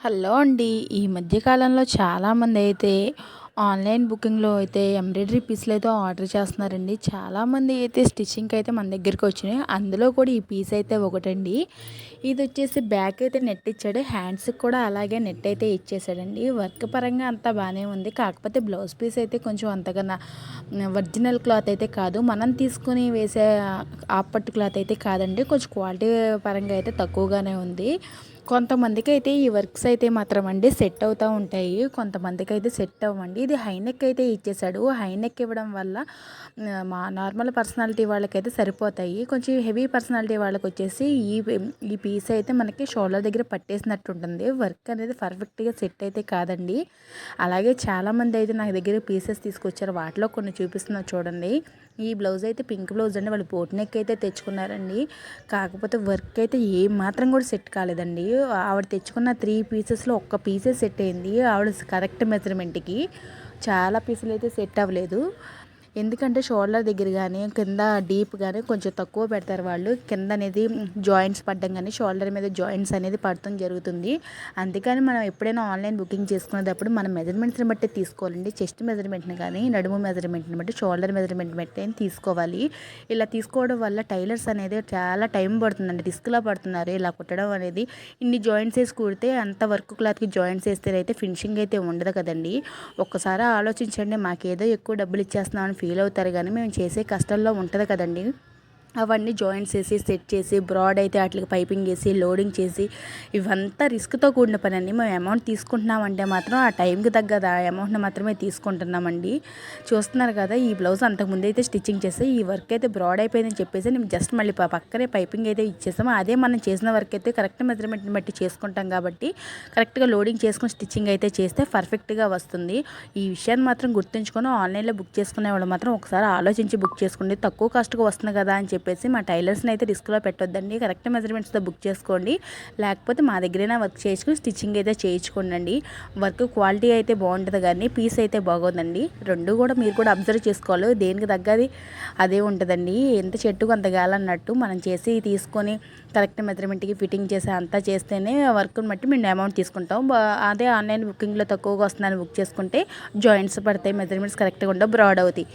Hello అండి. ఈ మధ్యకాలంలో చాలామంది అయితే ఆన్లైన్ బుకింగ్లో అయితే ఎంబ్రాయిడరీ పీస్లు అయితే ఆర్డర్ చేస్తున్నారండి. చాలామంది అయితే స్టిచ్చింగ్కి అయితే మన దగ్గరికి వచ్చినాయి. అందులో కూడా ఈ పీస్ అయితే ఒకటండి. ఇది వచ్చేసి బ్యాక్ అయితే నెట్ ఇచ్చాడు. హ్యాండ్స్కి కూడా అలాగే నెట్ అయితే ఇచ్చేసాడండి. వర్క్ పరంగా అంతా బాగానే ఉంది. కాకపోతే బ్లౌజ్ పీస్ అయితే కొంచెం అంతగా ఒరిజినల్ క్లాత్ అయితే కాదు. మనం తీసుకుని వేసే ఆపట్టు క్లాత్ అయితే కాదండి. కొంచెం క్వాలిటీ పరంగా అయితే తక్కువగానే ఉంది. కొంతమందికి అయితే ఈ వర్క్స్ అయితే మాత్రం అండి సెట్ అవుతూ ఉంటాయి. కొంతమందికి అయితే సెట్ అవ్వండి. ఇది హైనెక్ అయితే ఇచ్చేసాడు హైనెక్ ఇవ్వడం వల్ల మా నార్మల్ పర్సనాలిటీ వాళ్ళకైతే సరిపోతాయి. కొంచెం హెవీ పర్సనాలిటీ వాళ్ళకి వచ్చేసి ఈ ఈ పీస్ అయితే మనకి షోల్డర్ దగ్గర పట్టేసినట్టు ఉంటుంది వర్క్ అనేది పర్ఫెక్ట్గా సెట్ అయితే కాదండి. అలాగే చాలామంది అయితే నాకు దగ్గర పీసెస్ తీసుకొచ్చారు. వాటిలో కొన్ని చూపిస్తున్నా చూడండి. ఈ బ్లౌజ్ అయితే పింక్ బ్లౌజ్ అండి. వాళ్ళు బోట్ నెక్ అయితే తెచ్చుకున్నారండి. కాకపోతే వర్క్ అయితే ఏ మాత్రం కూడా సెట్ కాలేదండి. ఆవిడ తెచ్చుకున్న త్రీ పీసెస్లో ఒక్క పీసే సెట్ అయింది. ఆవిడ కరెక్ట్ మెజర్మెంట్కి చాలా పీసులు అయితే సెట్ అవ్వలేదు. ఎందుకంటే షోల్డర్ దగ్గర కానీ కింద డీప్ కానీ కొంచెం తక్కువ పెడతారు వాళ్ళు. కింద అనేది జాయింట్స్ పడ్డం కానీ షోల్డర్ మీద జాయింట్స్ అనేది పడటం జరుగుతుంది. అందుకని మనం ఎప్పుడైనా ఆన్లైన్ బుకింగ్ చేసుకునేటప్పుడు మన మెజర్మెంట్స్ని బట్టి తీసుకోవాలండి. చెస్ట్ మెజర్మెంట్ని కానీ నడుము మెజర్మెంట్ని బట్టి షోల్డర్ మెజర్మెంట్ బట్టి తీసుకోవాలి. ఇలా తీసుకోవడం వల్ల టైలర్స్ అనేది చాలా టైం పడుతుందండి. రిస్క్లో పడుతున్నారు. ఇలా కుట్టడం అనేది ఇన్ని జాయింట్స్ వేసి కుడితే అంత వర్క్ క్లాత్కి జాయింట్స్ వేస్తే అయితే ఫినిషింగ్ అయితే ఉండదు కదండి. ఒక్కసారి ఆలోచించండి. మాకేదో ఎక్కువ డబ్బులు ఇచ్చేస్తున్నామని ఫీల్ అవుతారు కానీ మేము చేసే కష్టంలో ఉంటుంది కదండి. అవన్నీ జాయింట్స్ వేసి సెట్ చేసి బ్రాడ్ అయితే వాటికి పైపింగ్ వేసి లోడింగ్ చేసి ఇవంతా రిస్క్తో కూడిన పని అండి మేము అమౌంట్ తీసుకుంటున్నామంటే మాత్రం ఆ టైంకి తగ్గ అమౌంట్ని మాత్రమే తీసుకుంటున్నామండి. చూస్తున్నారు కదా ఈ బ్లౌజ్ అంతకుముందు అయితే స్టిచ్చింగ్ చేస్తే ఈ వర్క్ అయితే బ్రాడ్ అయిపోయిందని చెప్పేసి మేము జస్ట్ మళ్ళీ పక్కనే పైపింగ్ అయితే ఇచ్చేసాము. అదే మనం చేసిన వర్క్ అయితే కరెక్ట్ మెజర్మెంట్ని బట్టి చేసుకుంటాం కాబట్టి కరెక్ట్గా లోడింగ్ చేసుకుని స్టిచ్చింగ్ అయితే చేస్తే పర్ఫెక్ట్గా వస్తుంది. ఈ విషయాన్ని మాత్రం గుర్తుంచుకొని ఆన్లైన్లో బుక్ చేసుకునే వాళ్ళు మాత్రం ఒకసారి ఆలోచించి బుక్ చేసుకోండి. తక్కువ కాస్ట్గా వస్తుంది కదా అని చెప్పి చెప్పేసి మా టైలర్స్ని అయితే రిస్క్లో పెట్టొద్దండి. కరెక్ట్ మెజర్మెంట్స్తో బుక్ చేసుకోండి. లేకపోతే మా దగ్గరైనా వర్క్ చేసుకుని స్టిచ్చింగ్ అయితే చేయించుకోండి వర్క్ క్వాలిటీ అయితే బాగుంటుంది కానీ పీస్ అయితే బాగోదండి. రెండు కూడా మీరు కూడా అబ్జర్వ్ చేసుకోవాలి. దేనికి తగ్గది అదే ఉంటుందండి. ఎంత చెట్టుకు అంత గాలన్నట్టు మనం చేసి తీసుకొని కరెక్ట్ మెజర్మెంట్కి ఫిట్టింగ్ చేసి అంతా చేస్తేనే వర్క్ని బట్టి మేము అమౌంట్ తీసుకుంటాం. అదే ఆన్లైన్ బుకింగ్లో తక్కువగా వస్తుందని బుక్ చేసుకుంటే జాయింట్స్ పడతాయి మెజర్మెంట్స్ కరెక్ట్గా ఉండవు బ్రాడ్ అవుతాయి.